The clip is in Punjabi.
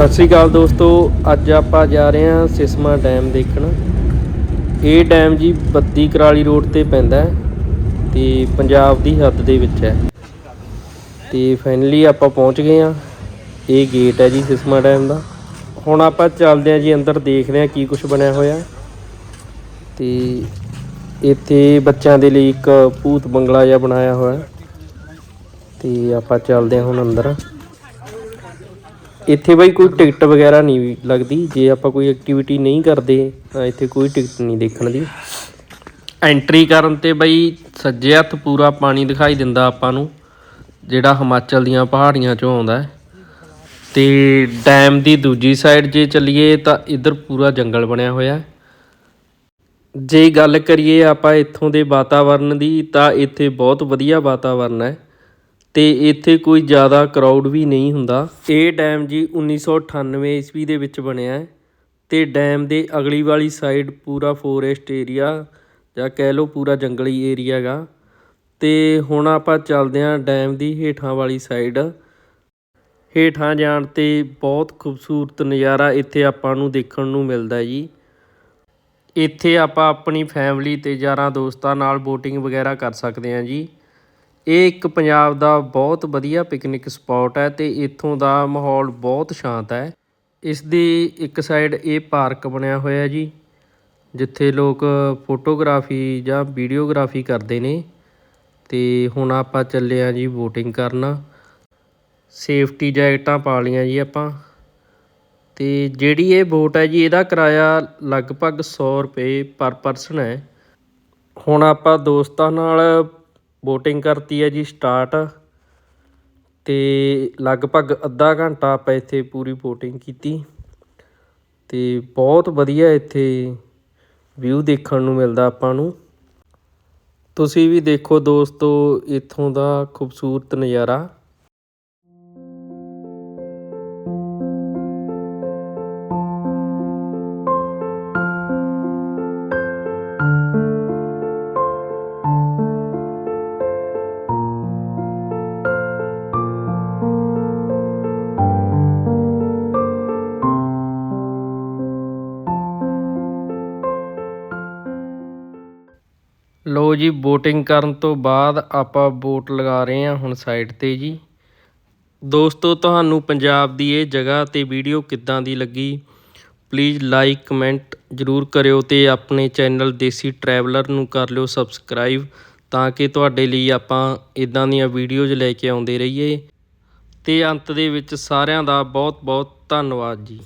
ਸਤਿ ਸ੍ਰੀ ਅਕਾਲ ਦੋਸਤੋ, ਅੱਜ ਆਪਾਂ ਜਾ ਰਹੇ ਹਾਂ ਸਿਸਮਾ ਡੈਮ ਦੇਖਣ। ਇਹ ਡੈਮ ਜੀ ਬੱਤੀ ਕਰਾਲੀ ਰੋਡ ਤੇ ਪੈਂਦਾ ਹੈ ਤੇ ਪੰਜਾਬ ਦੀ ਹੱਦ ਦੇ ਵਿੱਚ ਹੈ। ਤੇ ਫਾਈਨਲੀ ਆਪਾਂ ਪਹੁੰਚ ਗਏ ਹਾਂ। ਇਹ ਗੇਟ ਹੈ ਜੀ ਸਿਸਮਾ ਡੈਮ ਦਾ। ਹੁਣ ਆਪਾਂ ਚੱਲਦੇ ਹਾਂ ਜੀ ਅੰਦਰ, ਦੇਖਦੇ ਹਾਂ ਕੀ ਕੁਝ ਬਣਿਆ ਹੋਇਆ। ਹੈ। ਤੇ ਇੱਥੇ ਬੱਚਿਆਂ ਦੇ ਲਈ ਇੱਕ ਭੂਤ ਬੰਗਲਾ ਜਿਹਾ ਬਣਾਇਆ ਹੋਇਆ ਹੈ। ਤੇ ਆਪਾਂ ਚੱਲਦੇ ਹਾਂ ਹੁਣ ਅੰਦਰ। ਇੱਥੇ ਬਈ ਕੋਈ ਟਿਕਟ ਵਗੈਰਾ ਨਹੀਂ ਲੱਗਦੀ, ਜੇ ਆਪਾਂ ਕੋਈ ਐਕਟੀਵਿਟੀ ਨਹੀਂ ਕਰਦੇ, ਤਾਂ ਇੱਥੇ ਕੋਈ ਟਿਕਟ ਨਹੀਂ ਦੇਖਣ ਦੀ। ਐਂਟਰੀ ਕਰਨ ਤੇ ਬਈ ਸੱਜੇ ਹੱਥ ਪੂਰਾ ਪਾਣੀ ਦਿਖਾਈ ਦਿੰਦਾ ਆਪਾਂ ਨੂੰ, ਜਿਹੜਾ ਹਿਮਾਚਲ ਦੀਆਂ ਪਹਾੜੀਆਂ ਚੋਂ ਆਉਂਦਾ ਹੈ। ਤੇ ਡੈਮ ਦੀ ਦੂਜੀ ਸਾਈਡ ਜੇ ਚੱਲੀਏ, ਤਾਂ ਇੱਧਰ ਪੂਰਾ ਜੰਗਲ ਬਣਿਆ ਹੋਇਆ ਜੇ ਗੱਲ ਕਰੀਏ ਆਪਾਂ ਇੱਥੋਂ ਦੇ ਵਾਤਾਵਰਨ ਦੀ, ਤਾਂ ਇੱਥੇ ਬਹੁਤ ਵਧੀਆ ਵਾਤਾਵਰਨ ਹੈ। ਅਤੇ ਇੱਥੇ ਕੋਈ ਜ਼ਿਆਦਾ ਕਰਾਊਡ ਵੀ ਨਹੀਂ ਹੁੰਦਾ। ਇਹ ਡੈਮ ਜੀ 1998 ਈਸਵੀ ਦੇ ਵਿੱਚ ਬਣਿਆ ਹੈ ਤੇ ਡੈਮ ਦੇ ਅਗਲੀ ਵਾਲੀ ਸਾਈਡ ਪੂਰਾ ਫੋਰੈਸਟ ਏਰੀਆ ਜਾਂ ਕਹਿ ਲਓ ਪੂਰਾ ਜੰਗਲੀ ਏਰੀਆ ਹੈਗਾ। ਅਤੇ ਹੁਣ ਆਪਾਂ ਚੱਲਦੇ ਹਾਂ ਡੈਮ ਦੀ ਹੇਠਾਂ ਵਾਲੀ ਸਾਈਡ ਹੇਠਾਂ ਜਾਣ ਤੇ ਬਹੁਤ ਖੂਬਸੂਰਤ ਨਜ਼ਾਰਾ ਇੱਥੇ ਆਪਾਂ ਨੂੰ ਦੇਖਣ ਨੂੰ ਮਿਲਦਾ ਜੀ। ਇੱਥੇ ਆਪਾਂ ਆਪਣੀ ਫੈਮਿਲੀ ਅਤੇ ਯਾਰਾਂ ਦੋਸਤਾਂ ਨਾਲ ਬੋਟਿੰਗ ਵਗੈਰਾ ਕਰ ਸਕਦੇ ਹਾਂ ਜੀ। ਇਹ ਇੱਕ ਪੰਜਾਬ ਦਾ ਬਹੁਤ ਵਧੀਆ ਪਿਕਨਿਕ ਸਪੌਟ ਹੈ ਤੇ ਇੱਥੋਂ ਦਾ ਮਾਹੌਲ ਬਹੁਤ ਸ਼ਾਂਤ ਹੈ। ਇਸ ਦੀ ਇੱਕ ਸਾਈਡ ਇਹ ਪਾਰਕ ਬਣਿਆ ਹੋਇਆ ਜੀ, ਜਿੱਥੇ ਲੋਕ ਫੋਟੋਗ੍ਰਾਫੀ ਜਾਂ ਵੀਡੀਓਗ੍ਰਾਫੀ ਕਰਦੇ ਨੇ। ਤੇ ਹੁਣ ਆਪਾਂ ਚੱਲੇ ਆ ਜੀ ਬੋਟਿੰਗ ਕਰਨ। ਸੇਫਟੀ ਜੈਕਟਾਂ ਪਾ ਲਈਆਂ ਜੀ ਆਪਾਂ। ਤੇ ਜਿਹੜੀ ਇਹ ਬੋਟ ਹੈ ਜੀ, ਇਹਦਾ ਕਿਰਾਇਆ ਲਗਭਗ 100 ਰੁਪਏ ਪਰ ਪਰਸਨ ਹੈ। ਹੁਣ ਆਪਾਂ ਦੋਸਤਾਂ ਨਾਲ ਬੋਟਿੰਗ ਕਰਤੀ ਹੈ ਜੀ ਸਟਾਰਟ ਅਤੇ ਲਗਭਗ ਅੱਧਾ ਘੰਟਾ ਆਪਾਂ ਇੱਥੇ ਪੂਰੀ ਬੋਟਿੰਗ ਕੀਤੀ ਅਤੇ ਬਹੁਤ ਵਧੀਆ ਇੱਥੇ ਵਿਊ ਦੇਖਣ ਨੂੰ ਮਿਲਦਾ ਆਪਾਂ ਨੂੰ। ਤੁਸੀਂ ਵੀ ਦੇਖੋ ਦੋਸਤੋ, ਇੱਥੋਂ ਦਾ ਖੂਬਸੂਰਤ ਨਜ਼ਾਰਾ। ਲਓ ਜੀ ਬੋਟਿੰਗ ਕਰਨ ਤੋਂ ਬਾਅਦ ਆਪਾਂ ਬੋਟ ਲਗਾ ਰਹੇ ਹਾਂ ਹੁਣ ਸਾਈਡ ਤੇ ਜੀ। ਦੋਸਤੋ, ਤੁਹਾਨੂੰ ਪੰਜਾਬ ਦੀ ਇਹ ਜਗ੍ਹਾ ਤੇ ਵੀਡੀਓ ਕਿੱਦਾਂ ਦੀ ਲੱਗੀ? ਪਲੀਜ਼ ਲਾਈਕ ਕਮੈਂਟ ਜਰੂਰ ਕਰਿਓ ਤੇ ਆਪਣੇ ਚੈਨਲ ਦੇਸੀ ਟਰੈਵਲਰ ਨੂੰ ਕਰ ਲਿਓ ਸਬਸਕ੍ਰਾਈਬ ਤਾਂ ਕਿ ਤੁਹਾਡੇ ਲਈ ਆਪਾਂ ਇਦਾਂ ਦੀਆਂ ਵੀਡੀਓਜ਼ ਲੈ ਕੇ ਆਉਂਦੇ ਰਹੀਏ। ਤੇ ਅੰਤ ਦੇ ਵਿੱਚ ਸਾਰਿਆਂ ਦਾ ਬਹੁਤ ਬਹੁਤ ਧੰਨਵਾਦ ਜੀ।